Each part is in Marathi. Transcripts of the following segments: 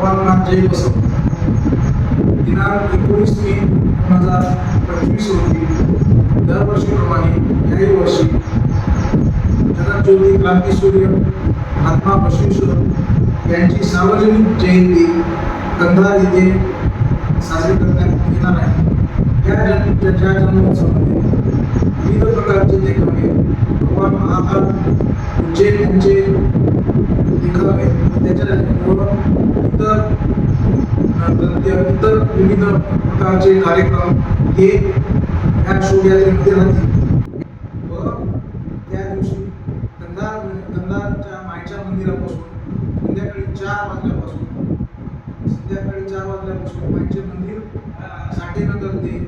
सर्वांना जय बसव दिनांक एकोणीस मे दोन हज़ार पंचवीस रोजी दरवर्षीप्रमाणे याही वर्षी जगज्योती क्रांतीसूर्य महात्मा बसवेश्वर यांची सार्वजनिक जयंती कंधार येथे साजरी करण्यात येणार आहे या जन ज्या जन्मोत्सवामध्ये विविध प्रकारचे देखावे भगवान महाकाल उज्जैन यांचे त्याच्या इतर विविध प्रकारचे कार्यक्रम हे या शोभायात्रेमध्ये राहतील. व त्या दिवशी कंधार गंगाच्या मायच्या मंदिरापासून संध्याकाळी चार वाजल्यापासून संध्याकाळी चार वाजल्यापासून मायचे मंदिर साठेनगर ते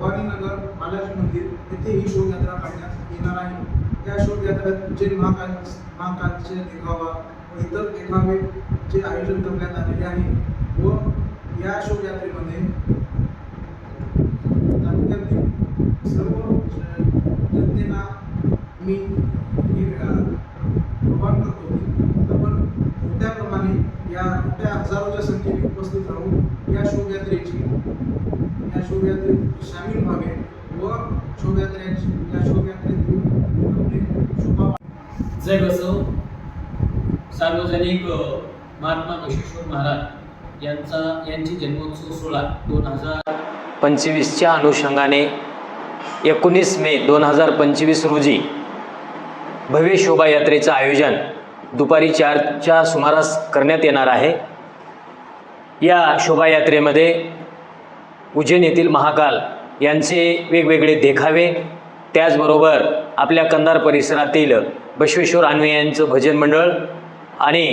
भवानीनगर बालाजी मंदिर तिथे ही शोभयात्रा काढण्यात येणार आहे. या शोभयात्रेत उज्जैन महाकाल महाकालचे देखावा व इतर देखावेचे आयोजन करण्यात आलेले आहे व या शोभयात्रेमध्ये तालुक्यातील सर्व जनतेला मी हे, आवाहन करतो की आपण मोठ्याप्रमाणे या मोठ्या हजारोच्या संख्येने उपस्थित राहून या शोभयात्रेची या शोभयात्रेत सामील व्हावे. व शोभायात्रेची या शोभायात्रेत शोभा जय बसव. सार्वजनिक महात्मा बसवेश्वर महाराज यांचा यांची जन्मोत्सव सोहळा दोन हजार पंचवीसच्या अनुषंगाने एकोणीस मे दोन हजार पंचवीस रोजी भव्य शोभायात्रेचं आयोजन दुपारी चारच्या सुमारास करण्यात येणार आहे. या शोभायात्रेमध्ये उज्जैन येथील महाकाल यांचे वेगवेगळे देखावे. त्याचबरोबर आपल्या कंधार परिसरातील बसवेश्वर अनुयायांचं भजन मंडळ आणि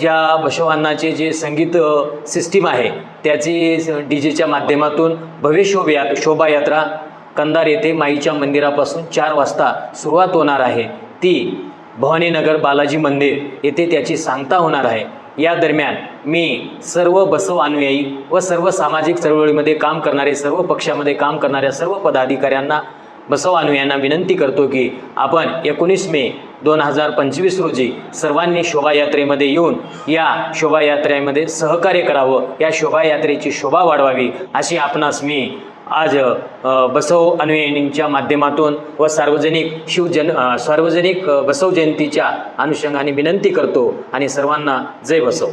ज्या बसवांनाचे जे संगीत सिस्टीम आहे त्याची डी जेच्या माध्यमातून भव्य शोभया शोभायात्रा कंधार येथे माईच्या मंदिरापासून चार वाजता सुरुवात होणार आहे. ती भवानीनगर बालाजी मंदिर येथे त्याची सांगता होणार आहे. या दरम्यान मी सर्व बसव अनुयायी व सर्व सामाजिक चळवळीमध्ये काम करणारे सर्व पक्षामध्ये काम करणाऱ्या सर्व पदाधिकाऱ्यांना बसव अनुयांना विनंती करतो की आपण एकोणीस मे दोन हजार पंचवीस रोजी सर्वांनी शोभायात्रेमध्ये येऊन या शोभायात्रेमध्ये सहकार्य करावं या शोभायात्रेची शोभा वाढवावी अशी आपणास मी आज बसव अनुयायींच्या माध्यमातून व सार्वजनिक शिवजन सार्वजनिक बसव जयंतीच्या अनुषंगाने विनंती करतो आणि सर्वांना जय बसव.